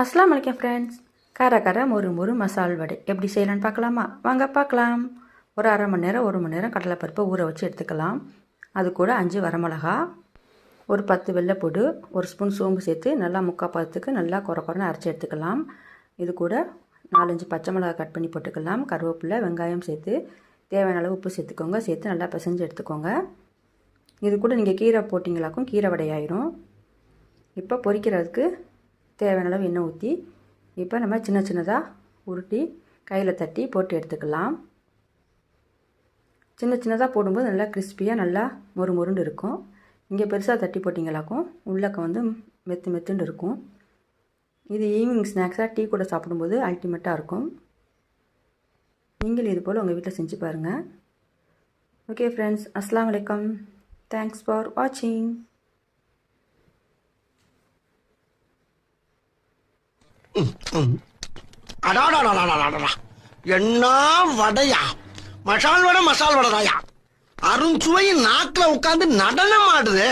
அஸ்லாம் வலைக்கம் ஃப்ரெண்ட்ஸ் கார கார ஒரு மொறு மசால் வடை. எப்படி செய்யலான்னு பார்க்கலாமா? வாங்க பார்க்கலாம். ஒரு அரை மணி நேரம் ஒரு மணி நேரம் கடலைப்பருப்பை ஊற வச்சு எடுத்துக்கலாம். அது கூட அஞ்சு வரமிளகா ஒரு பத்து வெள்ளைப்பூடு ஒரு ஸ்பூன் சோம்பு சேர்த்து நல்லா முக்கால் பதத்துக்கு நல்லா குறை குறைன்னு அரைச்சி எடுத்துக்கலாம். இது கூட நாலஞ்சு பச்சை மிளகா கட் பண்ணி போட்டுக்கலாம். கருவேப்பிலை வெங்காயம் சேர்த்து தேவையான அளவு உப்பு சேர்த்துக்கோங்க. சேர்த்து நல்லா பிசைஞ்சு எடுத்துக்கோங்க. இது கூட நீங்கள் கீரை போட்டிங்களாக்கும் கீரை வடையாயிரும். இப்போ பொரிக்கிறதுக்கு தேவையான அளவு எண்ணெய் ஊற்றி இப்போ நம்ம சின்ன சின்னதாக உருட்டி கையில் தட்டி போட்டு எடுத்துக்கலாம். சின்ன சின்னதாக போடும்போது நல்லா கிறிஸ்பியாக நல்லா மொறு மொறுண்டு இருக்கும். இங்கே பெருசாக தட்டி போட்டிங்களாக்கும் உள்ளக்க வந்து மெத்து மெத்துண்டு இருக்கும். இது ஈவினிங் ஸ்நாக்ஸாக டீ கூட சாப்பிடும்போது அல்டிமேட்டாக இருக்கும். நீங்களும் இது போல் உங்கள் வீட்டில் செஞ்சு பாருங்கள் ஓகே ஃப்ரெண்ட்ஸ் அஸ்லாம் வலைக்கம் தேங்க்ஸ் ஃபார் வாட்சிங் அடாடாடாடாடாடா என்ன வடையா? மசால் வடை மசால் வடைதாயா? அருஞ்சுவை நாக்குல உட்காந்து நடனம் ஆடுது